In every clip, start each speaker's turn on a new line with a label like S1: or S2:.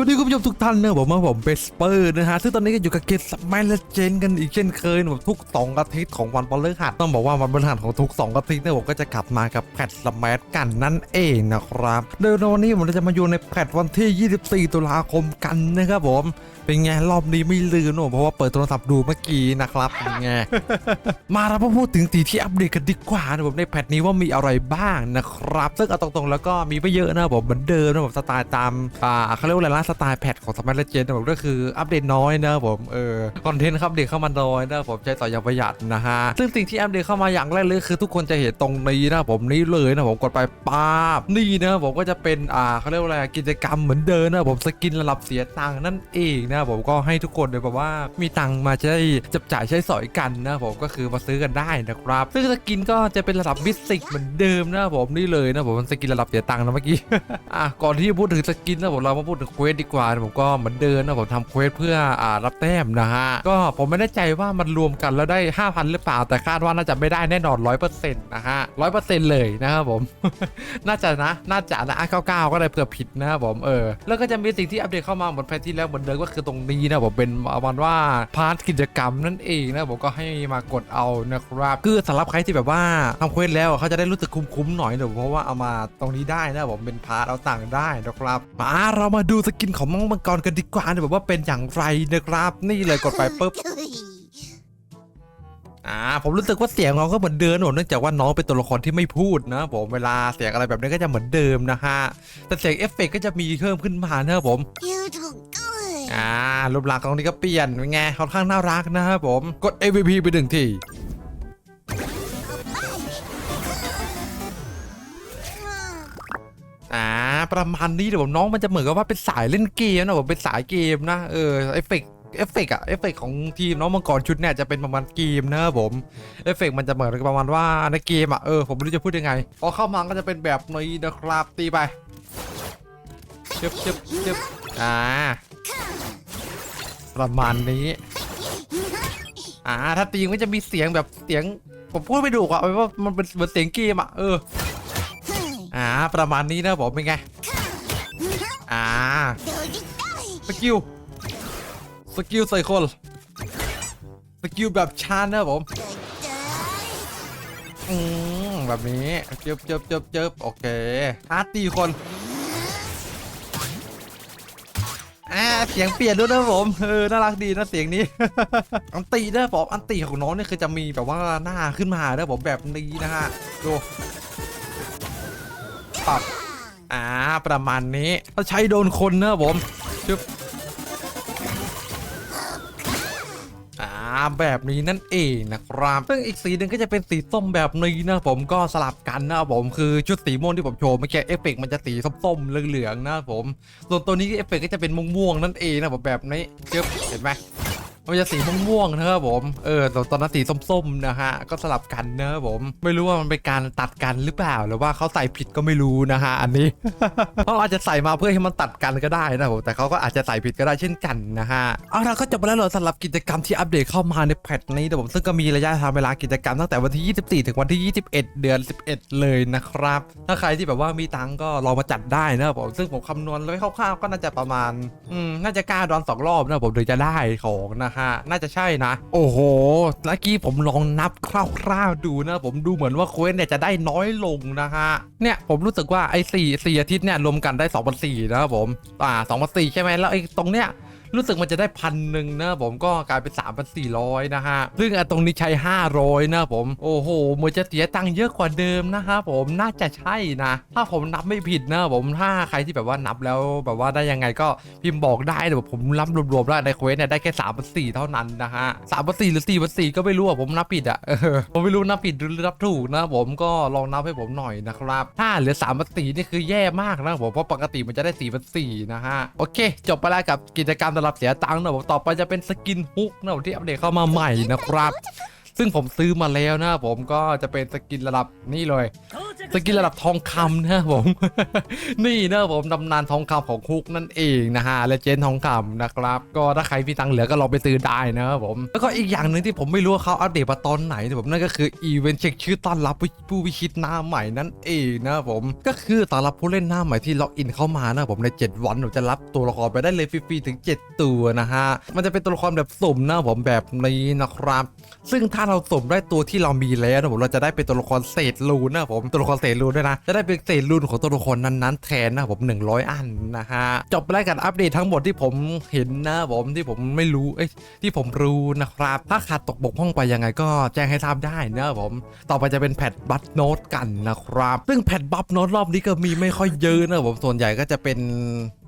S1: วัสดีคุณผู้ชมทุกท่านเนะผมมาผมเบสเปอร์นะฮะซึ่งตอนนี้ก็อยู่กับเกมสมัยและเจนกันอีกเช่นเคยนะผมทุกสองอาทิตย์ของวันพฤหัสต้องบอกว่าวันพฤหัสของทุกสองอาทิตย์เนี่ยผมก็จะกลับมากับแพทสมัยกันนั่นเองนะครับโดยในวันนี้ผมจะมาอยู่ในแพทวันที่ 24 ตุลาคมกันนะครับผมเป็นไงรอบนี้ไม่ลืมนะเพราะว่าเปิดโทรศัพท์ดูเมื่อกี้นะครับเป็นไงมาเราพูดถึงตีที่อัปเดตกันดีกว่านะผมในแพทนี้ว่ามีอะไรบ้างนะครับ ซึ่งเอาตรงๆแล้วก็มีไม่เยอะนะผมเหมือนเดิมนะผมสไตล์ตามอ่าเขาเรียกว่าอะไรนะสไตล์แพทของสมัยเลเจนด์ผมก็คืออัปเดตน้อยนะผมเออคอนเทนต์ครับอัปเดตเข้ามาน้อยนะผมใจต่ออย่างประหยัดนะฮะซึ่งสิ่งที่อัปเดตเข้ามาอย่างแรกเลยคือทุกคนจะเห็นตรงนี้นะผมนี่เลยนะผมกดไปป๊าบนี่นะผมก็จะเป็นอ่าเขาเรียกว่าอะไรกิจกรรมเหมือนเดิมนะผมสกินระดับเสียตังค์นั่นเองนะผมก็ให้ทุกคนเลยแบบว่ามีตังค์มาจะได้จับจ่ายใช้สอยกันนะผมก็คือมาซื้อกันได้นะครับ ซึ่งสกินก็จะเป็นระดับมิสติกเหมือนเดิมนะผมนี่เลยนะผมสกินระดับเสียตังค์นะเมื่อกี้อะก่อนที่จะพูดถึงสกินนะผมเรามาพูดถึงเควสดีกว่าผมก็เหมือนเดิมนะผมทำเควสเพื่ออ่ารับแต้มนะฮะก็ผมไม่แน่ใจว่ามันรวมกันแล้วได้ 5,000 หรือเปล่าแต่คาดว่าน่าจะไม่ได้แน่นอน100%นะฮะ100%เลยนะครับผม น่าจะนะน่าจะนะอะ99ก็ได้เผื่อผิดนะครับผมเออแล้วก็จะมีสิ่งที่อัปเดตเข้ามาเหมือนแพทที่แล้วเหมือนเดิมก็คือตรงนี้นะผมเป็นประมาณว่าพาร์ทกิจกรรมนั่นเองนะผมก็ให้มากดเอานะครับคือสำหรับใครที่แบบว่าทำเควสแล้วเขาจะได้รู้สึกคุ้มๆหน่อยเดี๋ยวเพราะว่าเอามาตรงนี้ได้นะผมเป็นพาร์ทเอาต่างได้นะครับมาเรามาดูสกินของมังมังกรกันดีกว่านะแบบว่าเป็นอย่างไรนะครับนี่เลยกดไปปุ๊บอ่าผมรู้สึกว่าเสียงน้องก็เหมือนเดิมผมเนื่องจากว่าน้องเป็นตัวละครที่ไม่พูดนะผมเวลาเสียงอะไรแบบนี้ก็จะเหมือนเดิมนะฮะแต่เสียงเอฟเฟกต์ก็จะมีเพิ่มขึ้นมานะผมอ่ารูปลักษณ์ตรงนี้ก็เปลี่ยนเป็นไงค่อนข้างน่ารักนะครับผมกด MVP ไปหนึ่งที อ่าประมาณนี้เดี๋ยวผมน้องมันจะเหมือนกับว่าเป็นสายเล่นเกมนะผมเป็นสายเกมนะเออเอฟเฟกต์เอฟเฟกต์อะเอฟเฟกต์ของทีมน้องมังกรชุดเนี่ยจะเป็นประมาณเกมนะผมเอฟเฟกต์มันจะเหมือนกับประมาณว่าในเกมอะเออผมไม่รู้จะพูดยังไงพอเข้ามาก็จะเป็นแบบนี้นะครับตีไปเชึบเชึบเชึบอ่าประมาณนี้อ่าถ้าตีมันจะมีเสียงแบบเสียงผมพูดไม่ถูกอะเอาเป็นว่ามันเป็นเหมือนเสียงเกมอะเออาประมาณนี้นะผมเป็นไง อ่า สกิล สกิลใส่คน สกิลแบบชาญนะผม อืมแบบนี้เจิบเจิบเจิบเจิบโอเคอาร์ตีคนอ่าเสียงเปลี่ยนด้วยนะผมเออน่ารักดีนะเสียงนี้ อันตีนะผมอันตีของน้องเนี่ยคือจะมีแบบว่าหน้าขึ้นมานะผมแบบนี้นะฮะดู ปัดอ่าประมาณนี้ถ้าใช้โดนคนเนอะผมจึบอ่าแบบนี้นั่นเองนะครับซึ่งอีกสีหนึ่งก็จะเป็นสีส้มแบบนี้นะผมก็สลับกันนะผมคือชุดสีม่วงที่ผมโชว์เมื่อกี้เอฟเฟกต์มันจะสีส้มๆเหลืองๆนะผมส่วนตัวนี้เอฟเฟกต์ก็จะเป็นม่วงๆนั่นเองนะผมแบบนี้จึ๊บเห็นไหม มันจะสีม่วงๆนะครับผม เออแต่ตอนนั้นสีส้มๆนะฮะ ก็สลับกันนะครับผม ไม่รู้ว่ามันเป็นการตัดกันหรือเปล่า หรือว่าเขาใส่ผิดก็ไม่รู้นะฮะ อันนี้เพราะอาจจะใส่มาเพื่อให้มันตัดกันก็ได้นะผมแต่เขาก็อาจจะใส่ผิดก็ได้เช่นกันนะฮะ เอาละก็จบไปแล้วเหรอสำหรับกิจกรรมที่อัปเดตเข้ามาในแพทนี้นะผมซึ่งก็มีระยะทางเวลากิจกรรมตั้งแต่วันที่ 24 ถึงวันที่ 21 เดือน 11 เลยนะครับ ถ้าใครที่แบบว่ามีตังก็ลองมาจัดได้นะครับผมซึ่งผมคำนวณไว้คร่าวๆก็น่าจะประมาณอืมน่าจะกล้าดอนสองรอบนะผมถึงจะได้ของนะฮะน่าจะใช่นะ โอ้โหเมื่อกี้ผมลองนับคร่าวๆดูนะ ผมดูเหมือนว่าเควสเนี่ยจะได้น้อยลงนะฮะ เนี่ยผมรู้สึกว่าไอ้สี่สี่อาทิตย์เนี่ยรวมกันได้2 4 0 0นะครับผม อ่า2 4 0 0ใช่ไหมแล้วไอ้ตรงเนี้ย รู้สึกมันจะได้พันหนึ่งนะผมก็กลายเป็น 3,400 นะฮะ ซึ่งตรงนี้ใช้ 500 นะผม โอ้โหเหมันจะเสียตังค์เยอะกว่าเดิมนะครับผมน่าจะใช่นะ ถ้าผมนับไม่ผิดนะผมถ้าใครที่แบบว่านับแล้วแบบว่าได้ยังไงก็พิมพ์บอกได้แต่ผมรับรวมๆแล้วในเควสเนี่ยได้แค่3,400เท่านั้นนะฮะ3,400หรือ4,400ก็ไม่รู้อะผมนับผิดอะผมไม่รู้นับผิดหรือนับถูกนะผมก็ลองนับให้ผมหน่อยนะครับถ้าเหลือ3,400นี่คือแย่มากนะผมเพราะปกติมันจะได้4,400นะฮะโอเค จบไปแล้วกับกิจกรรมสำหรับเสียตังค์นะผมต่อไปจะเป็นสกินฮุกนะผมที่อัปเดตเข้ามาใหม่นะครับ ซึ่งผมซื้อมาแล้วนะผมก็จะเป็นสกินระดับนี่เลย สกินระดับทองคำนะครับผม นี่นะครับผมตำนานทองคำของคุกนั่นเองนะฮะและเจนทองคำนะครับ ก็ถ้าใครมีตังค์เหลือก็ลองไปซื้อได้นะครับผม แล้วก็อีกอย่างหนึ่งที่ผมไม่รู้ว่าเขาอัปเดตมาตอนไหนนะผมนั่นก็คืออีเวนต์เช็คชื่อต้อนรับผู้วิชิตหน้าใหม่นั่นเองนะครับผม ก็คือต้อนรับผู้เล่นหน้าใหม่ที่ล็อกอินเข้ามานะครับผมใน 7 วันผมจะรับตัวละครไปได้เลยฟรีๆถึง 7 ตัวนะฮะมันจะเป็นตัวละครแบบสุ่มนะครับผมแบบนี้นะครับ ซึ่งถ้าเราสุ่มได้ตัวที่เรามีแล้วนะผมเราจะได้เป็นตัวละครเศษรูนนะครับผมตัวละครเศษรูนด้วยนะ จะได้เป็นเศษรูนของตัวละครนั้นๆแทนนะผม100 อันนะฮะ จบไปแล้วกันอัปเดตทั้งหมดที่ผมเห็นนะผมที่ผมไม่รู้เอ้ยที่ผมรู้นะครับ ถ้าขาดตกบกพร่องไปยังไงก็แจ้งให้ทราบได้นะผม ต่อไปจะเป็นแพทบัตโนตกันนะครับ ซึ่งแพทบัตโนตรอบนี้ก็มีไม่ค่อยเยอะนะผมส่วนใหญ่ก็จะเป็น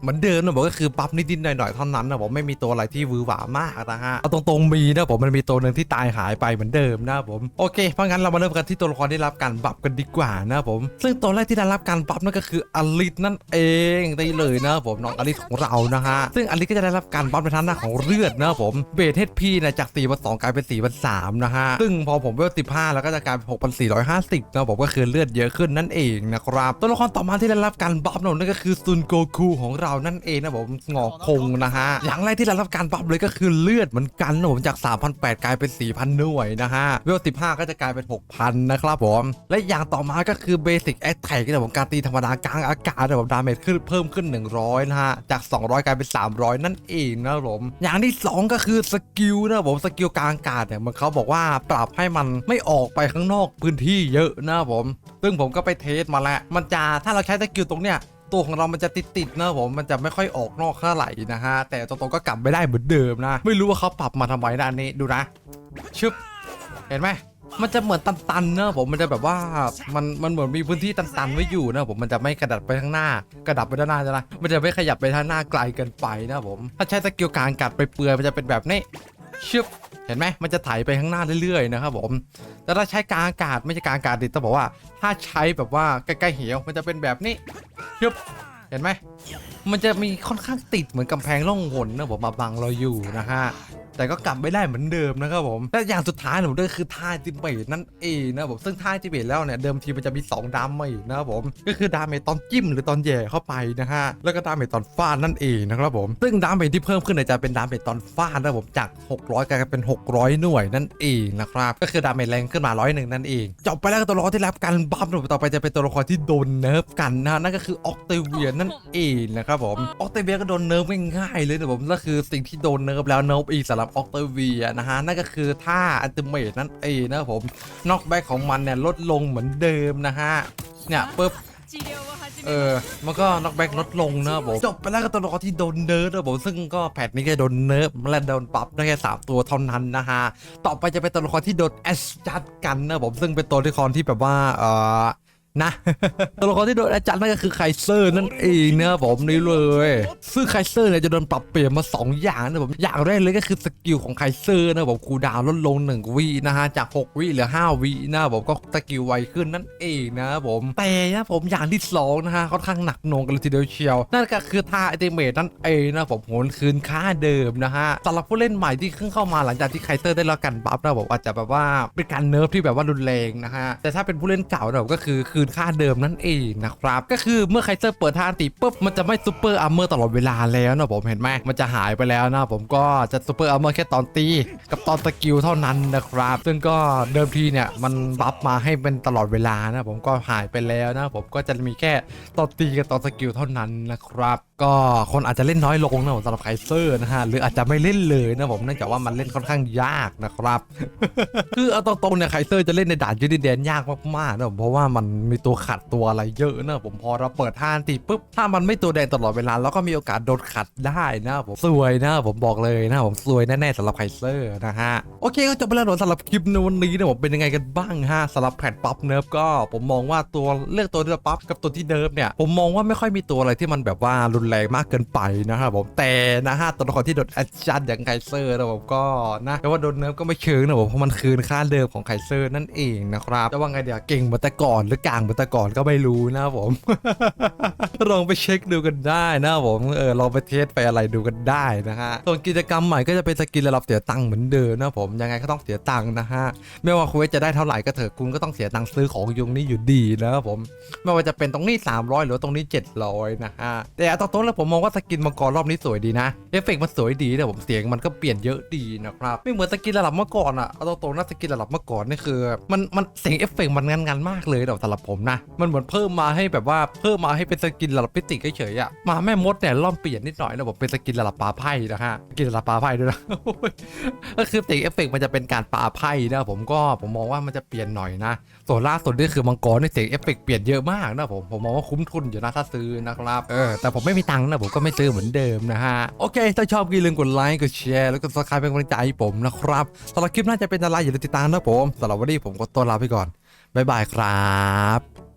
S1: เหมือนเดิมนะผมก็คือบัฟนิดๆหน่อยๆเท่านั้นนะผมไม่มีตัวอะไรที่วือหวามากนะฮะเอาตรงๆมีนะผมมันมีตัวหนึ่งที่ตายหายไปเหมือนเดิมนะผมโอเคเพราะงั้นเรามาเริ่มกันที่ตัวละครที่รับการบัฟกันดีกว่านะผม ซึ่งตัวแรกที่ได้รับการบัฟนั่นก็คืออลิสนั่นเองได้เลยนะผมน้องอลิสของเรานะฮะซึ่งอลิสก็จะได้รับการบัฟในทางด้าของเลือดนะผมเบสเฮดพีนะจาก4 2 2กลายเป็น4 3 0นะฮะซึ่งพอผมเวล15แล้วก็จะกลายเป็น6,450นะผมก็คือเลือดเยอะขึ้นนั่นเองนะครับตัวละครต่อมาที่ได้รับการบัฟนั่นก็คือซุนโกคูของเรานั่นเองนะผมงอกคงนะฮะอย่างแรกที่ได้รับการบัฟเลยก็คือเลือดเหมือนกันนะผมจาก 3,800 กลายเป็น 4,000 หน่วยนะฮะเวล15 ก็จะกลายเป็น 6,000 นะครับผม และอย่างต่อมาก็คือเบสิกแอ t แท็กนะผมการตีธรรมดากลางอากาศนะผมดาเมจขึ้นเพิ่มขึ้น 100 นะฮะ จาก 200 กลายเป็น 300 นั่นเองนะครับผม อย่างที่ 2 ก็คือสกิลนะครับผมสกิลกลางอากาศเนี่ยมันเขาบอกว่าปรับให้มันไม่ออกไปข้างนอกพื้นที่เยอะนะครับผม ซึ่งผมก็ไปเทสมาแล้วมันจะถ้าเราใช้สกิลตรงเนี้ย ตัวของเรามันจะติดติดๆนะผมมันจะไม่ค่อยออกนอกเท่าไหร่นะฮะแต่ตรงๆก็กลับไม่ได้เหมือนเดิมนะไม่รู้ว่าเขาปรับมาทำไมนะอันนี้ดูนะชึบเห็นไหมมันจะเหมือนตันๆนะผมมันจะแบบว่ามันมันเหมือนมีพื้นที่ตันๆไว้อยู่นะผมมันจะไม่กระดับไปข้างหน้า กระดับไปด้านหน้าจะนะมันจะไม่ขยับไปทางหน้าไกลเกินไปนะผมถ้าใช้สกิลการกัดไปเปลือยมันจะเป็นแบบนี้ ชึบเห็นไหมมันจะไถไปข้างหน้าเรื่อยๆนะครับผมแต่ถ้าใช้กลางอากาศไม่ใช่กลางอากาศดิต้องบอกว่า ถ้าใช้แบบว่าใกล้ๆเหวมันจะเป็นแบบนี้ชึบเห็นไหมมันจะมีค่อนข้างติดเหมือนกำแพงล่องหนนะผมมาบังเราอยู่นะฮะ แต่ก็กลับไม่ได้เหมือนเดิมนะครับผมและอย่างสุดท้ายผมด้วยคือท่าจิมเบตนั่นเองนะครับผมซึ่งท่าจิมเบตแล้วเนี่ยเดิมทีมันจะมี2ดาเมจนะครับผมก็คือดาเมจตอนจิ้มหรือตอนแย่เข้าไปนะฮะแล้วก็ดาเมจตอนฟาดนั่นเองนะครับผมซึ่งดาเมจที่เพิ่มขึ้นเนี่ยจะเป็นดาเมจตอนฟาดนะครับผมจาก 600กลายเป็น 600 หน่วยนั่นเองนะครับก็คือดาเมจแรงขึ้นมาร้อยหนึ่งนั่นเองจบไปแล้วกับตัวละครที่รับการบัฟนะผมต่อไปจะเป็นตัวละครที่โดนเนิร์ฟกันนะนั่นก็คือออกเตเวียนั่นเองนะครับผมออกเตเวียก็โดนเนิร์ฟง่ายๆเลยนะผมก็คือสิ่งที่โดนเนิร์ฟแล้วเนิร์ฟอีกสำหรับออกเตอร์วียนะฮะ นั่นก็คือท่าอันติเมตนั่นเองนะครับผมนอกแบ็กของมันเนี่ยลดลงเหมือนเดิมนะฮะ เนี่ยปุ๊บเออ มันก็น็อกแบ็กลดลงนะผมจบไปแล้วกับตัวละครที่โดนเนิร์ฟนะผมซึ่งก็แพทนี้ก็โดนเนิร์ฟและโดนปรับได้แค่3ตัวเท่านั้นนะฮะ ต่อไปจะเป็นตัวละครที่โดนแอชจัดกันนะผมซึ่งเป็นตัวละครที่แบบว่าเออ นะตัวละครที่โดนอาจารย์นั่นก็คือไคเซอร์นั่นเองนะผมนี่เลยซึ่งไคเซอร์เนี่ยจะโดนปรับเปลี่ยนมา 2 อย่างนะผมอย่างแรกเลยก็คือสกิลของไคเซอร์นะผมคูดาวลดลง 1วินะฮะจาก 6วิเหลือ 5วินะผมก็สกิลไวขึ้นนั่นเองนะผมแต่นะผมอย่างที่สองนะฮะค่อนข้างหนักหน่วงกันเลยทีเดียวเชียว นั่นก็คือท่าอัติเมทนั่นเองนะผมโหนคืนค่าเดิมนะฮะสำหรับผู้เล่นใหม่ที่เพิ่งเข้ามาหลังจากที่ไคเซอร์ได้รับการบัฟนะผมอาจจะแบบว่าเป็นการเนิร์ฟที่แบบว่ารุนแรงนะฮะแต่ถ้าเป็นผู้เล่นเก่านะผมก็คือคืืนค่าเดิมนั่นเองนะครับ ก็คือเมื่อไคเซอร์เปิดท่านตีปุ๊บมันจะไม่ซูเปอร์อาร์เมอร์ตลอดเวลาแล้วนะผมเห็นไหมมันจะหายไปแล้วนะผมก็จะซูเปอร์อาร์เมอร์แค่ตอนตีกับตอนสกิลเท่านั้นนะครับ ซึ่งก็เดิมทีเนี่ยมันบัฟมาให้เป็นตลอดเวลานะผมก็หายไปแล้วนะผมก็จะมีแค่ตอนตีกับตอนสกิลเท่านั้นนะครับ ก็คนอาจจะเล่นน้อยลงนะผมสำหรับไคเซอร์นะฮะหรืออาจจะไม่เล่นเลยนะผมเนื่องจากว่ามันเล่นค่อนข้างยากนะครับคือเอาตรงๆเนี่ยไคเซอร์จะเล่นในด่านยูนิเดนยากมากๆนะผมเพราะว่ามันมีตัวขัดตัวอะไรเยอะนะผมพอเราเปิดท่านตีปุ๊บถ้ามันไม่ตัวแดงตลอดเวลาแล้วก็มีโอกาสโดนขัดได้นะผมสวยนะผมบอกเลยนะผมสวยแน่ๆสำหรับไคเซอร์นะฮะโอเคก็จบไปแล้วสำหรับคลิปในวันนี้นะผมเป็นยังไงกันบ้างฮะสำหรับแพทปั๊บเนิร์ฟก็ผมมองว่าตัวเลือกตัวที่ปั๊บกับตัวที่เนิร์ฟเนี่ยผมมองว่าไม่ค่อยมีตัวอะไรที่มันแบบว่ารุนแรงมากเกินไปนะครับผมแต่นะฮะตัวละครที่โดนแอดจัดอย่างไคเซอร์นะผมก็นะแต่ว่าโดนเนิร์ฟก็ไม่เชิงนะผมเพราะมันคืนค่าเดิมของไคเซอร์นั่นเองนะครับแต่ว่าไงเดี๋ยวเก่งมือนแต่ก่อนหรือกลางมือนแต่ก่อนก็ไม่รู้นะผมลองไปเช็คดูกันได้นะผมเออลองไปเทสไปอะไรดูกันได้นะฮะส่วนกิจกรรมใหม่ก็จะเป็นสกินระดับเสียตังค์เหมือนเดิมนะผมยังไงก็ต้องเสียตังค์นะฮะไม่ว่าคุณจะได้เท่าไหร่ก็เถอะคุณก็ต้องเสียตังค์ซื้อของยุงนี้อยู่ดีนะครับผมไม่ว่าจะเป็นตรงนี้ 300 หรือตรงนี้ 700นะฮะแต่เอาตรงๆแล้วผมมองว่าสกินมังกรรอบนี้สวยดีนะเอฟเฟกต์มันสวยดีแต่ผมเสียงมันก็เปลี่ยนเยอะดีนะครับไม่เหมือนสกินระดับเมื่อก่อนอะเอาตรงๆนะสกินระดับเมื่อก่อนนี่คือมันมันเสียงเอฟเฟกต์มันงันมากเลยแต่สำหรับผมนะ มันเหมือนเพิ่มมาให้แบบว่าเพิ่มมาให้เป็นสกินระดับพิติกเฉยๆอะมาแม่มดเนี่ยล่อมเปลี่ยนนิดหน่อยนะผมเป็นสกินระดับปลาไพ่นะฮะสกินระดับปลาไพ่ด้วยนะก็คือเสียงเอฟเฟกต์มันจะเป็นการปลาไพ่นะผมก็ผมมองว่ามันจะเปลี่ยนหน่อยนะส่วนล่าสุดนี่คือมังกรนี่เสียงเอฟเฟกเปลี่ยนเยอะมากนะผมผมมองว่าคุ้มทุนอยู่นะถ้าซื้อนะครับเออแต่ผมไม่มีตังค์นะผมก็ไม่ซื้อเหมือนเดิมนะฮะ โอเค ถ้าชอบก็อย่าลืมกดไลค์กดแชร์แล้วก็ซับสไครป์เป็นกำลังใจให้ผมนะครับสำหรับคลิปน่าจะเป็นอะไรอย่าลืมติดตามนะผมสำหรับวันนี้ผมก็ตัวลาไปก่อนบ๊ายบายครับ